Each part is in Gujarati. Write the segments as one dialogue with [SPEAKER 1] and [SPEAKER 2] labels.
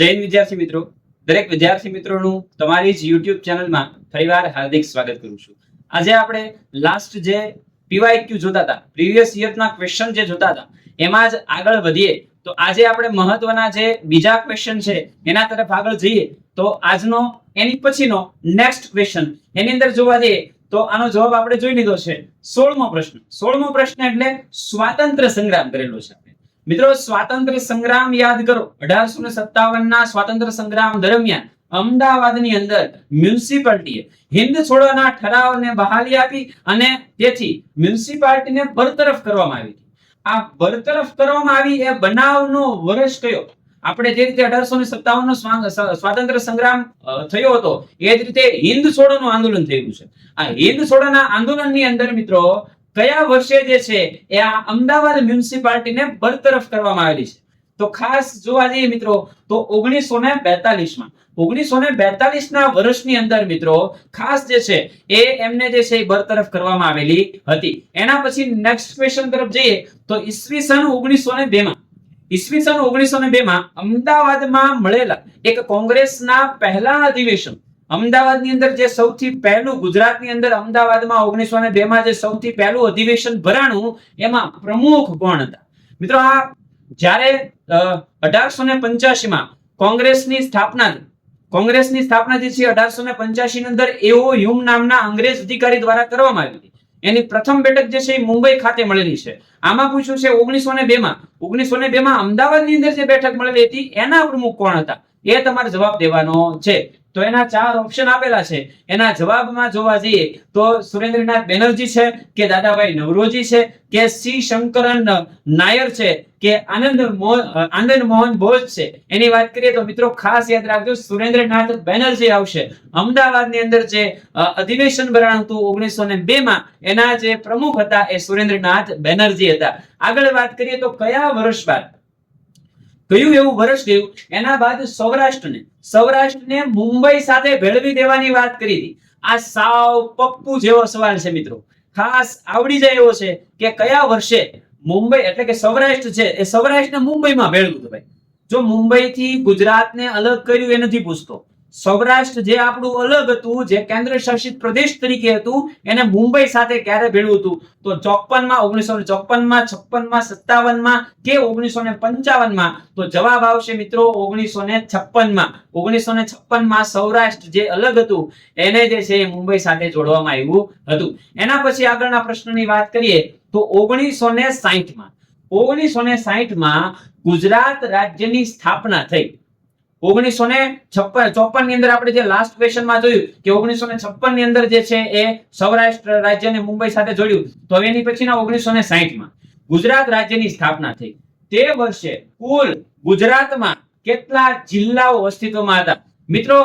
[SPEAKER 1] હિન્દ વિદ્યાર્થી મિત્રો. દરેક વિદ્યાર્થી મિત્રોનું તમારી જ યુટ્યુબ ચેનલમાં ફરીવાર હાર્દિક સ્વાગત કરું છું. આજે આપણે લાસ્ટ જે પીવાયક્યુ જોતા હતા પ્રીવિયસ યરના ક્વેશ્ચન જે જોતા હતા, એમાં જ આગળ વધીએ. તો આજે આપણે મહત્વના જે બીજા ક્વેશ્ચન છે, એના તરફ આગળ જઈએ. તો આજનો, એની પછીનો નેક્સ્ટ ક્વેશ્ચન એની અંદર જોવા જઈએ તો આનો જવાબ આપણે જોઈ લીધો છે સોળમો પ્રશ્ન. સોળમો પ્રશ્ન એટલે સ્વાતંત્ર્ય સંગ્રામ કરેલો છે આપણે. મિત્રો, સ્વાતંત્ર્ય સંગ્રામ યાદ કરો. અઢારસો ને સત્તાવન ના સ્વાતંત્ર્ય સંગ્રામ દરમિયાન અમદાવાદની અંદર મ્યુનિસિપાલિટીએ હિન્દ છોડવાના ઠરાવને બહાલી આપી અને તેથી મ્યુનિસિપાલિટીને બરતરફ કરવામાં આવી આ બરતરફ કરવામાં આવી એ બનાવનો વર્ષ કયો? આપણે જે રીતે અઢારસો ને સત્તાવન નો સ્વાતંત્ર્ય સંગ્રામ થયો હતો, એ જ રીતે હિન્દ છોડોનું આંદોલન થયેલું છે. આ હિન્દ છોડોના આંદોલનની અંદર મિત્રો કયા વર્ષે જે છે, એ આ અમદાવાદ મ્યુનિસિપાલિટીને બરતરફ કરવામાં આવેલી છે. તો ખાસ જોવા જઈએ મિત્રો, તો ઓગણીસો ને બેતાલીસમાં ઓગણીસો ને બેતાલીસ ના વર્ષની અંદર મિત્રો, ખાસ જે છે, એ એમને જે છે બરતરફ કરવામાં આવેલી હતી. એના પછી નેક્સ્ટ ક્વેશ્ચન તરફ જઈએ, તો ઈસવીસન ઓગણીસો ને બે માં ઈસવીસન ઓગણીસો ને બે માં અમદાવાદમાં મળેલા એક કોંગ્રેસના પહેલા અધિવેશન. અમદાવાદની અંદર જે સૌથી પહેલું, ગુજરાતની અંદર અમદાવાદમાં ઓગણીસો ને બે માં જે સૌથી પહેલું અધિવેશન ભરાણું, એમાં પ્રમુખ કોણ હતા? મિત્રો, આ જ્યારે અઢારસો ને પંચ્યાસી માં કોંગ્રેસની સ્થાપના. કોંગ્રેસની સ્થાપના જે છે અઢારસો ને પંચ્યાસી ની અંદર એઓ હ્યુમ નામના અંગ્રેજ અધિકારી દ્વારા કરવામાં આવી હતી. એની પ્રથમ બેઠક જે છે એ મુંબઈ ખાતે મળેલી છે. આમાં પૂછ્યું છે ઓગણીસો ને બે માં, ઓગણીસો ને બે માં અમદાવાદની અંદર જે બેઠક મળેલી હતી, એના પ્રમુખ કોણ હતા? એ તમારે જવાબ દેવાનો છે. તો એના ચાર ઓપ્શન આપેલા છે. એના જવાબમાં જોવા જઈએ તો સુરેન્દ્રનાથ બેનર્જી છે, કે દાદાભાઈ નવરોજી છે, કે સી શંકરન નાયર છે, કે આનંદ આનંદ મોહન બોઝ છે. એની વાત કરીએ તો મિત્રો ખાસ યાદ રાખજો, સુરેન્દ્રનાથ બેનર્જી આવશે. અમદાવાદની અંદર જે અધિવેશન ભરાણું હતું ઓગણીસો ને બે માં, એના જે પ્રમુખ હતા એ સુરેન્દ્રનાથ બેનર્જી હતા. આગળ વાત કરીએ તો કયા વર્ષ બાદ? કયું એવું વર્ષ ગયું? એના બાદ સૌરાષ્ટ્રને સૌરાષ્ટ્રને મુંબઈ સાથે ભેળવી દેવાની વાત કરી હતી. આ સાવ પપ્પુ જેવો સવાલ છે મિત્રો. ખાસ આવડી જાય એવો છે કે કયા વર્ષે મુંબઈ, એટલે કે સૌરાષ્ટ્ર છે, એ સૌરાષ્ટ્રને મુંબઈમાં ભેળવ્યું હતું ભાઈ. જો મુંબઈથી ગુજરાતને અલગ કર્યું એ નથી પૂછતો. સૌરાષ્ટ્ર જે આપણું અલગ હતું, જે કેન્દ્ર શાસિત પ્રદેશ તરીકે હતું, એને મુંબઈ સાથે ક્યારે ભેળવું હતું? તો ચોપનમાં ઓગણીસો છપ્પનમાં સત્તાવનમાં કે ઓગણીસો ને પંચાવનમાં તો જવાબ આવશે મિત્રો ઓગણીસો ને છપ્પનમાં ઓગણીસો ને છપ્પનમાં સૌરાષ્ટ્ર જે અલગ હતું, એને જે છે એ મુંબઈ સાથે જોડવામાં આવ્યું હતું. એના પછી આગળના પ્રશ્નની વાત કરીએ, તો ઓગણીસો ને સાહીઠમાં ઓગણીસો ને સાહીઠમાં ગુજરાત રાજ્યની સ્થાપના થઈ. ઓગણીસો ને છપ્પન ચોપનની અંદર આપણે જે લાસ્ટ ક્વેશ્ચનમાં જોયું કે ઓગણીસો ને છપ્પનની અંદર જે છે એ સૌરાષ્ટ્ર રાજ્યને મુંબઈ સાથે જોડ્યું. તો એની પછીના ઓગણીસો ને સાહીઠમાં ગુજરાત રાજ્યની સ્થાપના થઈ. તે વર્ષે કુલ ગુજરાતમાં કેટલા જિલ્લાઓ અસ્તિત્વમાં હતા? મિત્રો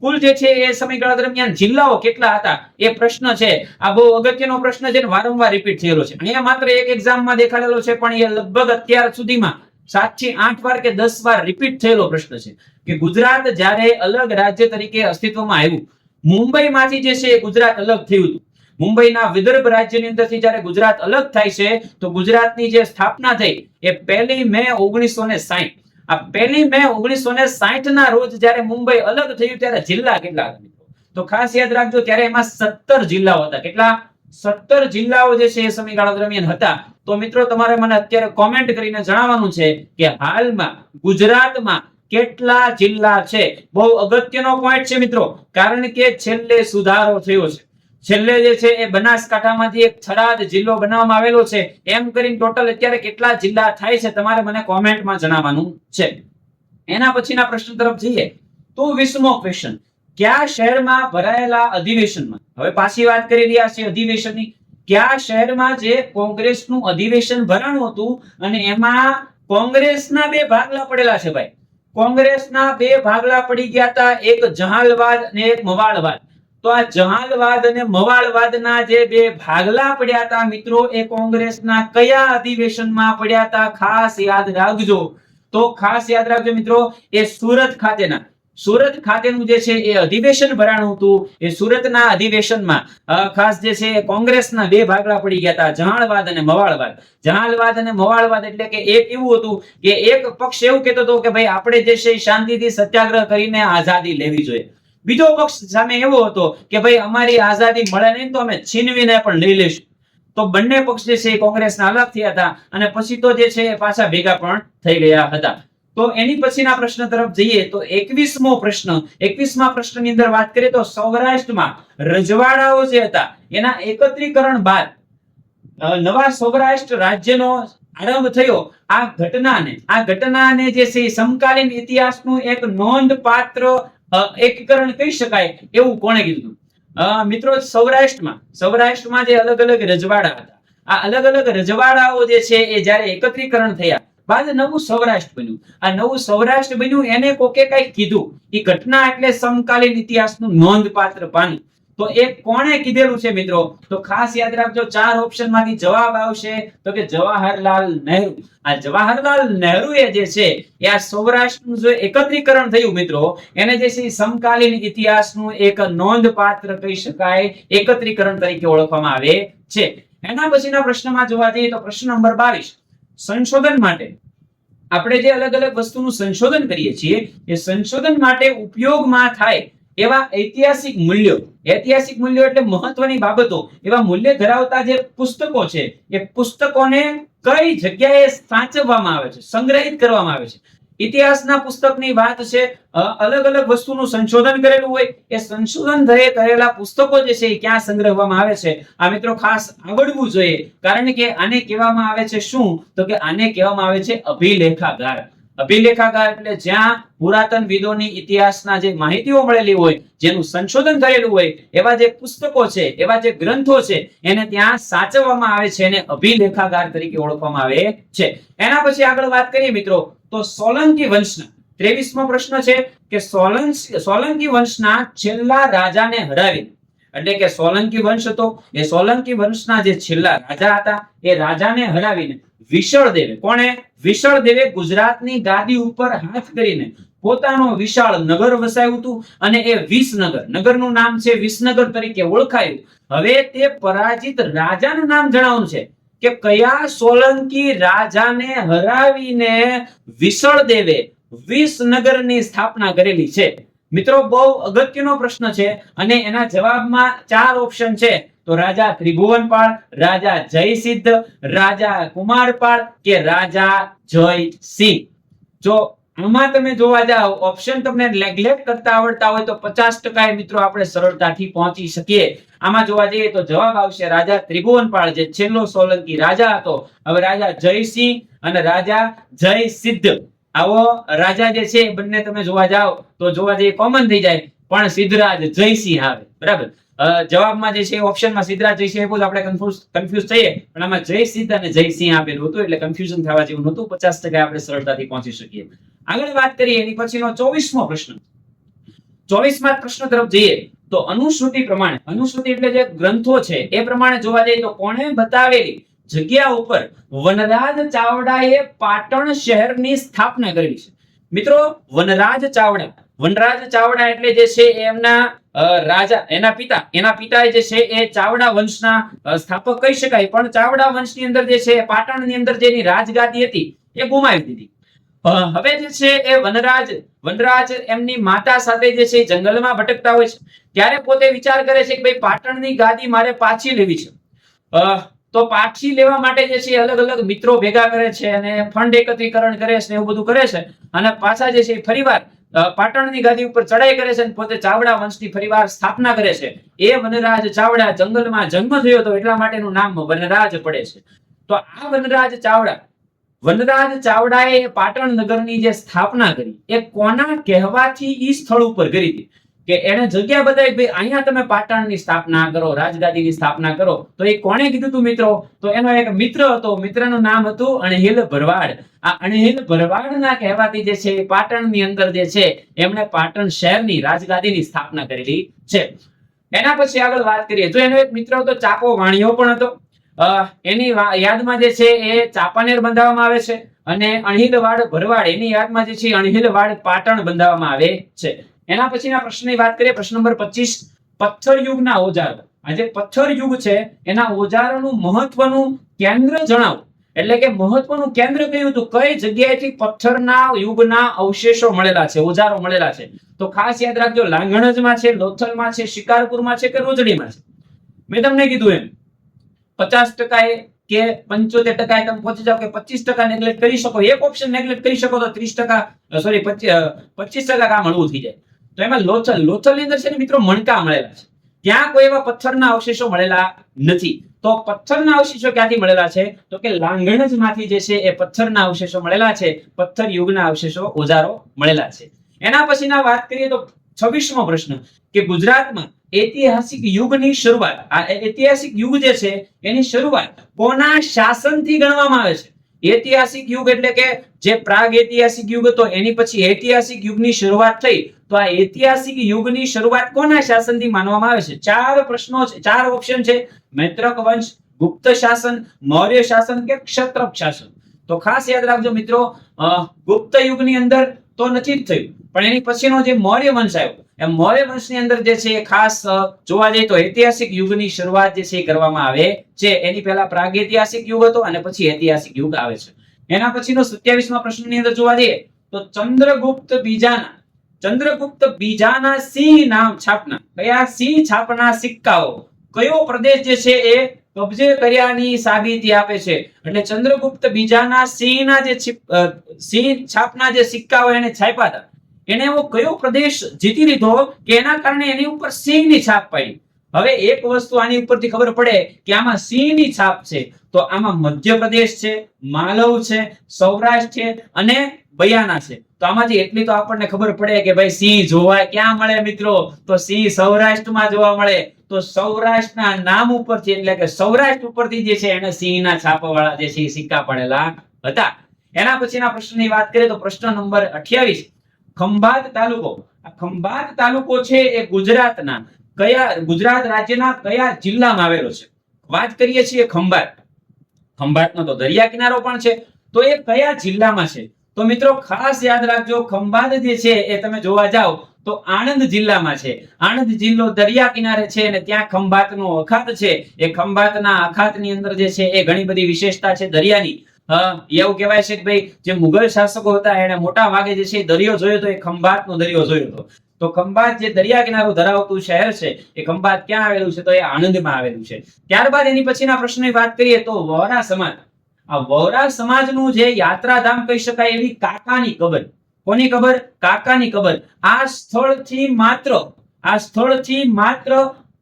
[SPEAKER 1] કુલ જે છે એ સમયગાળા દરમિયાન જિલ્લાઓ કેટલા હતા? એ પ્રશ્ન છે. આ બહુ અગત્યનો પ્રશ્ન છે વારંવાર રિપીટ થયેલો છે. અહીંયા માત્ર એક એક્ઝામમાં દેખાડેલો છે, પણ એ લગભગ અત્યાર સુધીમાં સાતથી આઠ વાર કે દસ વાર રિપીટ થયેલો પ્રશ્ન છે કે ગુજરાત જ્યારે અલગ રાજ્ય તરીકે અસ્તિત્વમાં આવ્યું, મુંબઈમાંથી જે છે ગુજરાત અલગ થયું હતું. મુંબઈના વિદર્ભ રાજ્યની અંદરથી જ્યારે ગુજરાત અલગ થાય છે, તો ગુજરાતની જે સ્થાપના થઈ એ પહેલી મે ઓગણીસો ને સાહીઠ આ પહેલી મે ઓગણીસો ને સાહીઠ ના રોજ જ્યારે મુંબઈ અલગ થયું ત્યારે જિલ્લા કેટલા તો ખાસ યાદ રાખજો, ત્યારે એમાં સત્તર જિલ્લાઓ હતા. કેટલા? સત્તર જિલ્લાઓ જે છે એ સમયગાળા દરમિયાન હતા. તો મિત્રો તમારે મને અત્યારે કોમેન્ટ કરીને જણાવવાનું છે કે હાલમાં ગુજરાતમાં કેટલા જિલ્લા છે? બહુ અગત્યનો પોઈન્ટ છે મિત્રો. કારણ કે છેલ્લે સુધારો થયો છે. છેલ્લે જે છે એ બનાસકાંઠામાંથી એક થરાદ જિલ્લો બનાવવામાં આવેલો છે. એમ કરીને ટોટલ અત્યારે કેટલા જિલ્લા થાય છે તમારે મને કોમેન્ટમાં જણાવવાનું છે. એના પછીના પ્રશ્ન તરફ જઈએ. તો વીસમો ક્વેશ્ચન કયા શહેરમાં ભરાયેલા અધિવેશનમાં? હવે પાછી વાત કરી રહ્યા છીએ અધિવેશનની. કયા શહેરમાં જે કોંગ્રેસનું અધિવેશન ભરાણું હતું અને એમાં કોંગ્રેસના બે ભાગલા પડેલા છે ભાઈ. કોંગ્રેસના બે ભાગલા પડી ગયા હતા, એક જહાલવાદ અને એક મવાળવાદ. તો આ જહાલવાદ અને મવાળવાદના જે બે ભાગલા પડ્યા હતા, મિત્રો, એ કોંગ્રેસના કયા અધિવેશનમાં પડ્યા હતા, ખાસ યાદ રાખજો. તો ખાસ યાદ રાખજો, મિત્રો, એ સુરત ખાતેના. સુરત ખાતેનું જે છે એ અધિવેશન ભરાણું હતું. એ સુરતના અધિવેશનમાં ખાસ જે છે કોંગ્રેસના બે ભાગલા પડી ગયા હતા. જહાણવાદ અને મવાળવાદ. જહાળવાદ અને મવાળવાદ એટલે કે એક એવું હતું કે એક પક્ષ એવું કહેતો હતો કે ભાઈ આપણે જે છે શાંતિથી સત્યાગ્રહ કરીને આઝાદી લેવી જોઈએ. બીજો પક્ષ સામે એવો હતો કે ભાઈ અમારી આઝાદી મળે નહીં તો અમે છીનવીને પણ લઈ લઈશું. તો બંને પક્ષ જે છે કોંગ્રેસના અલગ થયા હતા અને પછી તો જે છે પાછા ભેગા પણ થઈ ગયા હતા. તો એની પછીના પ્રશ્ન તરફ જઈએ તો એકવીસમો પ્રશ્ન. એકવીસમા પ્રશ્નની અંદર વાત કરીએ તો સૌરાષ્ટ્રમાં રજવાડાઓ જે હતા, એના એકત્રીકરણ બાદ નવા સૌરાષ્ટ્ર રાજ્યનો આરંભ થયો. આ ઘટનાને આ ઘટનાને જે છે સમકાલીન ઇતિહાસનું એક નોંધપાત્ર એકીકરણ કહી શકાય એવું કોણે કીધું? મિત્રો, સૌરાષ્ટ્રમાં સૌરાષ્ટ્રમાં જે અલગ અલગ રજવાડા હતા, આ અલગ અલગ રજવાડાઓ જે છે એ જ્યારે એકત્રીકરણ થયા બાદ નવું સૌરાષ્ટ્ર બન્યું. આ નવું સૌરાષ્ટ્ર બન્યું એને કોકે કઈ કીધું. એ ઘટના એટલે સમકાલીન ઇતિહાસનું નોંધપાત્ર પાનું. તો એ કોણે કીધેલું છે મિત્રો? તો ખાસ યાદ રાખજો, ચાર ઓપ્શનમાંથી જવાબ આવશે. તો કે જવાહરલાલ નહેરુ. આ જવાહરલાલ નહેરુ એ જે છે, એ આ સૌરાષ્ટ્રનું જે એકત્રીકરણ થયું મિત્રો, એને જે છે સમકાલીન ઇતિહાસનું એક નોંધપાત્ર કહી શકાય, એકત્રીકરણ તરીકે ઓળખવામાં આવે છે. એના પછીના પ્રશ્નમાં જોવા જઈએ તો પ્રશ્ન નંબર બાવીસ. સંશોધન માટે. આપણે જે અલગ અલગ વસ્તુનું સંશોધન કરીએ છીએ, એ સંશોધન માટે ઉપયોગમાં થાય એવા ઐતિહાસિક મૂલ્યો. ઐતિહાસિક મૂલ્યો એટલે મહત્વની બાબતો. એવા મૂલ્ય ધરાવતા જે પુસ્તકો છે, એ પુસ્તકોને કઈ જગ્યાએ સાચવવામાં આવે છે, સંગ્રહિત કરવામાં આવે છે. ઇતિહાસના પુસ્તકની વાત છે અલગ અલગ વસ્તુનું સંશોધન કરેલું હોય, એ સંશોધન કરેલા પુસ્તકો જે છે એ ક્યાં સંગ્રહવામાં આવે છે? આ મિત્રો ખાસ આવડવું જોઈએ, કારણ કે આને કહેવામાં આવે છે શું? તો કે આને કહેવામાં આવે છે અભિલેખાગાર. અભિલેખાગાર એટલે જ્યાં પુરાતન વિદોની ઇતિહાસના જે માહિતીઓ મળેલી હોય, જેનું સંશોધન કરેલું હોય, એવા જે પુસ્તકો છે, એવા જે ગ્રંથો છે, એને ત્યાં સાચવવામાં આવે છે એને અભિલેખાગાર તરીકે ઓળખવામાં આવે છે. એના પછી આગળ વાત કરીએ મિત્રો, તો સોલંકી વંશના. ત્રેવીસમો પ્રશ્ન છે કે સોલંકી સોલંકી વંશના છેલ્લા રાજાને હરાવી એટલે કે સોલંકી વંશ હતો. એ સોલંકી વંશના જે છેલ્લા રાજા હતા, એ રાજાને હરાવીને વિશળ દેવે. કોણે? વિશળ દેવે ગુજરાતની ગાદી ઉપર હાથ કરીને પોતાનો વિશાળ નગર વસાવ્યું હતું અને એ વિસનગર, નગરનું નામ છે વિસનગર તરીકે ઓળખાયું. હવે તે પરાજિત રાજાનું નામ જણાવવાનું છે કે કયા સોલંકી રાજાને હરાવીને વિશળ દેવે વિસનગરની સ્થાપના કરેલી છે? મિત્રો, બહુ અગત્યનો પ્રશ્ન છે અને એના જવાબમાં ચાર ઓપ્શન છે. તો રાજા ત્રિભુવનપાળ, રાજા જયસિદ્ધ, રાજા કુમારપાળ કે રાજા જયસિંહ. જો આમાં તમે જોવા જાઓ ઓપ્શન તમને નેગ્લેક્ટ કરતા આવડતા હોય તો પચાસ ટકા મિત્રો આપણે સરળતાથી પહોંચી શકીએ. આમાં જોવા જઈએ તો જવાબ આવશે રાજા ત્રિભુવનપાળ, જે છેલ્લો સોલંકી રાજા હતો. હવે રાજા જયસિંહ અને રાજા જયસિદ્ધ. આવો, રાજા જે છે, બંને તમે જોવા જાઓ, તો જોવા જઈએ કોમન થઈ જાય. પણ સિદ્ધરાજ જયસિંહ આવે. બરાબર? જવાબમાં જે છે ઓપ્શનમાં સિદ્ધરાજ જયસિંહ આપ્યું આપણે કન્ફ્યુઝ કન્ફ્યુઝ થઈએ. પણ આમાં જયસિદ્ધ અને જયસિંહ આપેલું હતું એટલે કન્ફ્યુઝન થવા જેવું નહોતું. પચાસ ટકા આપણે સરળતાથી પહોંચી શકીએ. આગળ વાત કરીએ, એની પછીનો ચોવીસમો પ્રશ્ન. ચોવીસમાં પ્રશ્ન તરફ જઈએ. તો અનુશ્રુતિ પ્રમાણે અનુશ્રુતિ એટલે જે ગ્રંથો છે, એ પ્રમાણે જોવા જઈએ તો કોણે બતાવેલી? જગ્યા ઉપર વનરાજ ચાવડાએ પાટણ શહેરની સ્થાપના કરેલી છે. મિત્રો, વનરાજ ચાવડા વનરાજ ચાવડા એટલે જે છે એમના રાજા, એના પિતા એના પિતા જે છે એ ચાવડા વંશના સ્થાપક કહી શકાય, પણ ચાવડા વંશની અંદર જે છે પાટણની અંદર જેની રાજગાદી હતી એ ગુમાવી દીધી. હવે જે છે એ વનરાજ વનરાજ એમની માતા સાથે જે છે જંગલમાં ભટકતા હોય છે. ત્યારે પોતે વિચાર કરે છે કે ભાઈ પાટણની ગાદી મારે પાછી લેવી છે. તો પાછી લેવા માટે જે છે અલગ અલગ મિત્રો ભેગા કરે છે અને ફંડ એકત્રીકરણ કરે છે એવું બધું કરે છે. અને પાછા જે છે ફરીવાર પાટણની ગાદી ઉપર ચડાઈ કરે છે અને પોતે ચાવડા વંશની ફરીવાર સ્થાપના કરે છે. એ વનરાજ ચાવડા જંગલમાં જન્મ થયો હતો એટલા માટેનું નામ વનરાજ પડે છે. તો આ વનરાજ ચાવડા, વનરાજ ચાવડાએ પાટણ નગરની જે સ્થાપના કરી, એ કોના કહેવાથી ઈ સ્થળ ઉપર કરી હતી? કે એને જગ્યા બતાવી ભાઈ, અહીંયા તમે પાટણની સ્થાપના કરો, રાજગાદીની સ્થાપના કરો. તો એ કોણે કીધું હતું મિત્રો? તો એનો એક મિત્ર હતો, મિત્રનું નામ હતું અણહિલ ભરવાડ. આ અણહિલ ભરવાડના કહેવાથી જે છે પાટણની અંદર જે છે, એમણે પાટણ શહેરની રાજગાદીની સ્થાપના કરેલી છે. એના પછી આગળ વાત કરીએ. તો એનો એક મિત્ર હતો, ચાપો વાણિયો પણ હતો. એની યાદમાં જે છે, એ ચાપાનેર બંધાવવામાં આવે છે અને અણહિલવાડ ભરવાડ, એની યાદમાં જે છે અણહિલવાડ પાટણ બંધાવવામાં આવે છે. એના પછીના પ્રશ્નની વાત કરીએ, પ્રશ્ન નંબર પચીસ, પથ્થર યુગના ઓજાર આ જે પથ્થર યુગ છે, એના ઓજારોનું મહત્વનું કેન્દ્ર જણાવો. એટલે કે મહત્વનું કેન્દ્ર કયું હતું? કઈ જગ્યાએથી પથ્થરના યુગના અવશેષો મળેલા છે, ઓજારો મળેલા છે? તો ખાસ યાદ રાખજો, લાંગણજમાં છે, લોથલમાં છે, શિકારપુરમાં છે કે રોજડીમાં છે? મેં તમને કીધું એમ. પચાસ ટકા કે પંચોતેર ટકા તમે પહોંચી જાઓ કે પચીસ ટકા નેગ્લેક્ટ કરી શકો. એક ઓપ્શન નેગ્લેક્ટ કરી શકો તો ત્રીસ ટકા સોરી પચીસ ટકા કામ હળવું થઈ જાય. તો એમાં લોચલ લોથલની અંદર છે ને મિત્રો મણકા મળેલા છે. ત્યાં કોઈ એવા પથ્થરના અવશેષો મળેલા નથી. તો પથ્થરના અવશેષો ક્યાંથી મળેલા છે? તો કે લાંગણજમાંથી જે છે એ પથ્થરના અવશેષો મળેલા છે. પથ્થર યુગના અવશેષો ઓજારો મળેલા છે. એના પછીના વાત કરીએ તો છવ્વીસમો પ્રશ્ન કે ગુજરાતમાં ઐતિહાસિક યુગની શરૂઆત, આ ઐતિહાસિક યુગ જે છે, એની શરૂઆત કોના શાસનથી ગણવામાં આવે છે? ઐતિહાસિક યુગ એટલે કે જે પ્રાગ ઐતિહાસિક યુગ હતો, એની પછી ઐતિહાસિક યુગની શરૂઆત થઈ. તો આ ઐતિહાસિક યુગની શરૂઆત કોના શાસનથી માનવામાં આવે છે? ચાર પ્રશ્નો છે, ચાર ઓપ્શન છે. મૈત્રક વંશ, ગુપ્ત શાસન, મૌર્ય શાસન કે ક્ષત્રપ શાસન. તો ખાસ યાદ રાખજો મિત્રો ગુપ્ત યુગની અંદર તો નથી જ થયું. પણ એની પછીનો જે મૌર્ય વંશ આવ્યો એ મૌર્ય વંશની અંદર જે છે ખાસ જોવા જઈએ તો ઐતિહાસિક યુગની શરૂઆત જે છે એ કરવામાં આવે છે. એની પહેલા પ્રાગૈતિહાસિક યુગ હતો અને પછી ઐતિહાસિક યુગ આવે છે. એના પછીનો 27મા પ્રશ્નની અંદર જોવા જઈએ તો ચંદ્રગુપ્ત બીજાના ચંદ્રગુપ્ત બીજાના સિંહ નામ છાપના. કયા સિંહ છાપના સિક્કાઓ? કયો પ્રદેશ જે છે એ કબજે કર્યાની સાબિતી આપે છે? એટલે ચંદ્રગુપ્ત બીજાના સિંહના જે સિંહ છાપના જે સિક્કાઓ એને છાપ્યા હતા એને એવો કયો પ્રદેશ જીતી લીધો કે એના કારણે એની ઉપર સિંહની છાપ પડી? હવે એક વસ્તુ આની ઉપરથી ખબર પડે કે આમાં સિંહની છાપ છે. તો આમાં મધ્યપ્રદેશ છે, માલવ છે, સૌરાષ્ટ્ર છે અને બયાના છે. તો આમાંથી એટલી તો આપણને ખબર પડે કે ભાઈ સિંહ જોવા ક્યાં મળે મિત્રો? તો સિંહ સૌરાષ્ટ્રમાં જોવા મળે. તો સૌરાષ્ટ્રના નામ ઉપરથી એટલે કે સૌરાષ્ટ્ર ઉપરથી જે છે એને સિંહના છાપાવાળા જે છે સિક્કા પડેલા હતા. એના પછીના પ્રશ્નની વાત કરીએ તો પ્રશ્ન નંબર અઠ્યાવીસ. ખંભાત તાલુકો. આ ખંભાત તાલુકો છે એ ગુજરાતના કયા, ગુજરાત રાજ્યના કયા જિલ્લામાં આવેલો છે? વાત કરીએ છીએ ખંભાત. ખંભાતનો તો દરિયા કિનારો પણ છે. તો એ કયા જિલ્લામાં છે? તો મિત્રો ખાસ યાદ રાખજો, ખંભાત જે છે એ તમે જોવા જાઓ, તો આણંદ જિલ્લામાં છે. આણંદ જિલ્લો દરિયા કિનારે છે અને ત્યાં ખંભાતનો અખાત છે. એ ખંભાતના અખાતની અંદર જે છે એ ઘણી બધી વિશેષતા છે દરિયાની. એવું કહેવાય છે કે ભાઈ, જે મુઘલ શાસકો હતા, એને મોટા ભાગે જે છે દરિયો જોયો હતો એ ખંભાતનો દરિયો જોયો હતો. તો ખંભાત જે દરિયા કિનારો ધરાવતું શહેર છે, એ ખંભાત ક્યાં આવેલું છે તો એ આણંદમાં આવેલું છે. ત્યારબાદ એની પછીના પ્રશ્નની વાત કરીએ તો વહોરા સમાજ. આ વોરા સમાજનું જે યાત્રાધામ કહી શકાય એવી કાકાની કબર. કોની કબર? કાકાની કબર. આ સ્થળથી માત્ર, આ સ્થળથી માત્ર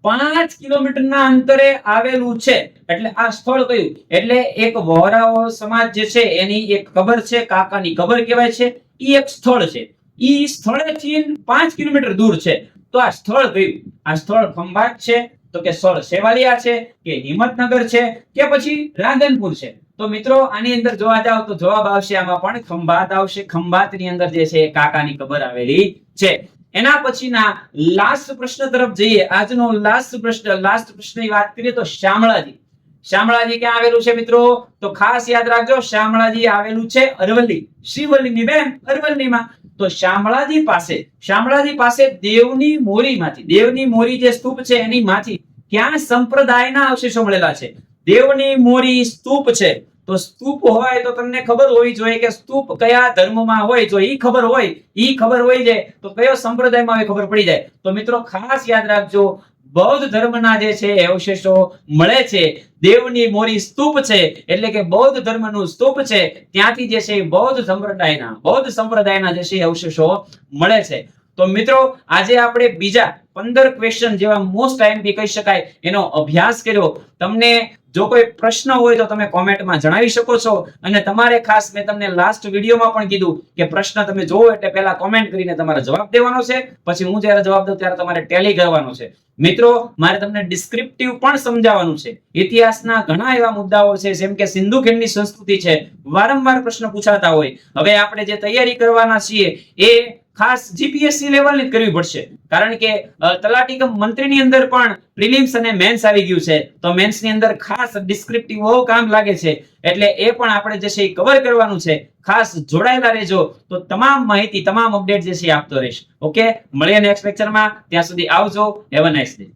[SPEAKER 1] પાંચ કિલોમીટરના અંતરે આવેલું છે. એટલે આ સ્થળ કયું? એટલે એક વોરાઓ સમાજ જે છે, એની એક કબર છે, કાકાની કબર કહેવાય છે. ઈ એક સ્થળ છે. ઈ સ્થળેથી પાંચ કિલોમીટર દૂર છે. તો આ સ્થળ કયું? આ સ્થળ ખંભાત છે. તો કે સ્થળ સેવાલિયા છે, કે હિંમતનગર છે, કે પછી રાધનપુર છે. તો મિત્રો, આની અંદર જોવા જાવ તો જવાબ આવશે આમાં પણ ખંભાત આવશે. ખંભાતની અંદર જે છે કાકાની કબર આવેલી છે. એના પછીના લાસ્ટ પ્રશ્ન તરફ જઈએ. આજનો લાસ્ટ પ્રશ્ન લાસ્ટ પ્રશ્નની વાત કરીએ તો શામળાજી. શામળાજી ક્યાં આવેલું છે મિત્રો? તો ખાસ યાદ રાખજો, શામળાજી આવેલું છે અરવલ્લી. શ્રીવલ્લીની બેન, અરવલ્લીમાં. તો શામળાજી પાસે શામળાજી પાસે દેવની મોરીમાંથી, દેવની મોરી જે સ્તૂપ છે એની માંથી ક્યાં સંપ્રદાયના અવશેષો મળેલા છે? દેવની મોરી સ્તૂપ છે. તો સ્તૂપ હોય તો તમને ખબર હોવી જોઈએ કે સ્તૂપ કયા ધર્મમાં હોય. જો ઈ ખબર હોય, ઈ ખબર હોય જાય તો કયો સંપ્રદાયમાં ખબર પડી જાય. તો મિત્રો ખાસ યાદ રાખજો, બૌદ્ધ ધર્મના જે છે અવશેષો મળે છે. દેવની મોરી સ્તૂપ છે, એટલે કે બૌદ્ધ ધર્મનું સ્તૂપ છે, ત્યાંથી જે છે બૌદ્ધ સંપ્રદાયના બૌદ્ધ સંપ્રદાયના જે છે અવશેષો મળે છે. તો મિત્રો, આજે આપણે બીજા પંદર ક્વેશ્ચન જેવા મોસ્ટ આઈએમપી કહી શકાય, એનો અભ્યાસ કર્યો. તમને જો કોઈ પ્રશ્ન હોય તો તમે કોમેન્ટમાં જણાવી શકો છો. અને તમારે ખાસ મેં તમને લાસ્ટ વિડીયોમાં પણ કીધું કે પ્રશ્ન તમે જોવો એટલે પહેલા કોમેન્ટ કરીને તમારે જવાબ દેવાનો છે. પછી હું જ્યારે જવાબ દઉં ત્યારે તમારે ટેલી કરવાનો છે. મિત્રો, મારે તમને ડિસ્ક્રિપ્ટિવ પણ સમજાવવાનું છે. ઇતિહાસના ઘણા એવા મુદ્દાઓ છે, જેમ કે સિંધુ ખીણની સંસ્કૃતિ છે, વારંવાર પ્રશ્ન પૂછાતા હોય. હવે આપણે જે તૈયારી કરવાના છીએ, એ ખાસ જીપીએસસી લેવલની જ કરવી પડશે. કારણ કે તલાટી કમ મંત્રીની અંદર પણ પ્રિલિમ્સ અને મેન્સ આવી ગયું છે. તો મેન્સની અંદર ખાસ ડિસ્ક્રિપ્ટિવ કામ લાગે છે. એટલે એ પણ આપણે જે છે એ કવર કરવાનું છે. ખાસ જોડાયેલા રહેજો. તો તમામ માહિતી, તમામ અપડેટ જે છે આપતો રહીશ. ઓકે મળીએ નેક્સ્ટ લેક્ચરમાં ત્યાં સુધી આવજો. Have a nice day